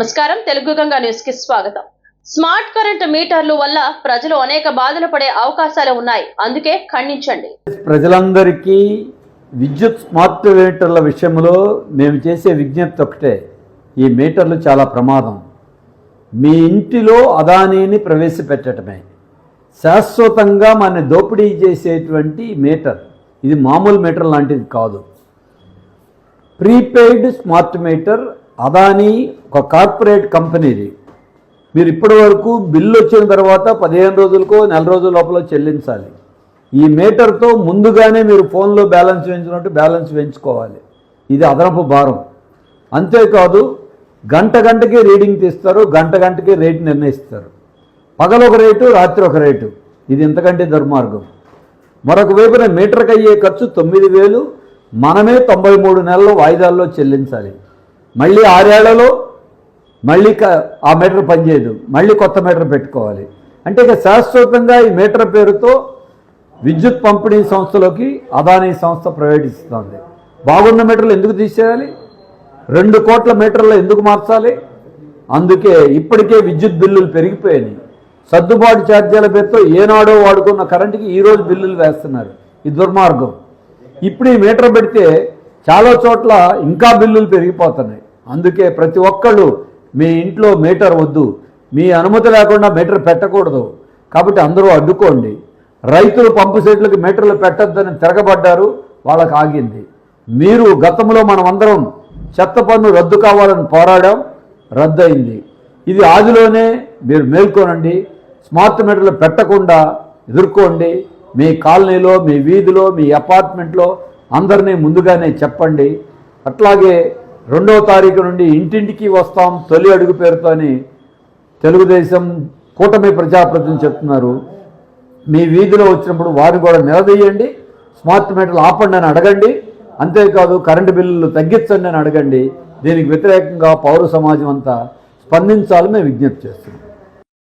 నమస్కారం. తెలుగు గంగా న్యూస్కి స్వాగతం. స్మార్ట్ కరెంట్ మీటర్లు వల్ల ప్రజలు అనేక బాధలు పడే అవకాశాలు ఉన్నాయి. అందుకే ఖండించండి. ప్రజలందరికీ విద్యుత్ స్మార్ట్ మీటర్ల విషయంలో మేము చేసే విజ్ఞప్తి ఒకటే. ఈ మీటర్లు చాలా ప్రమాదం. మీ ఇంటిలో అదానీని ప్రవేశపెట్టడమే. శాశ్వతంగా మన దోపిడీ చేసేటువంటి మీటర్. ఇది మామూలు మీటర్ లాంటిది కాదు. ప్రీపెయిడ్ స్మార్ట్ మీటర్ అదానీ ఒక కార్పొరేట్ కంపెనీది. మీరు ఇప్పటి వరకు బిల్లు వచ్చిన తర్వాత పదిహేను రోజులకో నెల రోజుల లోపల చెల్లించాలి. ఈ మీటర్తో ముందుగానే మీరు ఫోన్లో బ్యాలెన్స్ పెంచినట్టు బ్యాలెన్స్ వేయించుకోవాలి. ఇది అదనపు భారం. అంతేకాదు గంట గంటకి రీడింగ్ తీస్తారు గంట గంటకి రేటు నిర్ణయిస్తారు. పగలు ఒక రేటు రాత్రి ఒక రేటు. ఇది ఇంతకంటే దుర్మార్గం. మరొక వైపున మీటర్కి అయ్యే ఖర్చు తొమ్మిది వేలు మనమే తొంభై మూడు నెలలు వాయిదాల్లో చెల్లించాలి. మళ్ళీ ఆరేళ్ళలో మళ్ళీ ఆ మీటర్ పనిచేయదు. మళ్ళీ కొత్త మీటర్ పెట్టుకోవాలి. అంటే ఇక శాశ్వతంగా ఈ మీటర్ పేరుతో విద్యుత్ పంపిణీ సంస్థలోకి అదానీ సంస్థ ప్రవేశిస్తుంది. బాగున్న మీటర్లు ఎందుకు తీసేయాలి? రెండు కోట్ల మీటర్లు ఎందుకు మార్చాలి? అందుకే ఇప్పటికే విద్యుత్ బిల్లులు పెరిగిపోయినాయి. సర్దుబాటు ఛార్జీల పేరుతో ఏనాడో వాడుకున్న కరెంటుకి ఈరోజు బిల్లులు వేస్తున్నారు. ఈ దుర్మార్గం. ఇప్పుడు ఈ మీటర్ పెడితే చాలా చోట్ల ఇంకా బిల్లులు పెరిగిపోతున్నాయి. అందుకే ప్రతి ఒక్కళ్ళు మీ ఇంట్లో మీటర్ వద్దు మీ అనుమతి లేకుండా మీటర్ పెట్టకూడదు. కాబట్టి అందరూ అడ్డుకోండి. రైతులు పంపు సెట్లకు మీటర్లు పెట్టొద్దని తిరగబడ్డారు వాళ్ళకి ఆగింది. మీరు గతంలో మనమందరం చెత్త పన్ను రద్దు కావాలని పోరాడాం రద్దయింది. ఇది ఆదిలోనే మీరు మేల్కొనండి. స్మార్ట్ మీటర్లు పెట్టకుండా ఎదుర్కోండి. మీ కాలనీలో మీ వీధిలో మీ అపార్ట్మెంట్లో అందరినీ ముందుగానే చెప్పండి. అట్లాగే రెండవ తారీఖు నుండి ఇంటింటికి వస్తాం తొలి అడుగు పేరుతోని తెలుగుదేశం కూటమి ప్రజాప్రతినిధులు చెప్తున్నారు. మీ వీధిలో వచ్చినప్పుడు వారిని కూడా నిలదీయండి. స్మార్ట్ మీటర్లు ఆపండి అని అడగండి. అంతేకాదు కరెంటు బిల్లులు తగ్గించండి అని అడగండి. దీనికి వ్యతిరేకంగా పౌర సమాజం అంతా స్పందించాలని మేము విజ్ఞప్తి చేస్తున్నాం.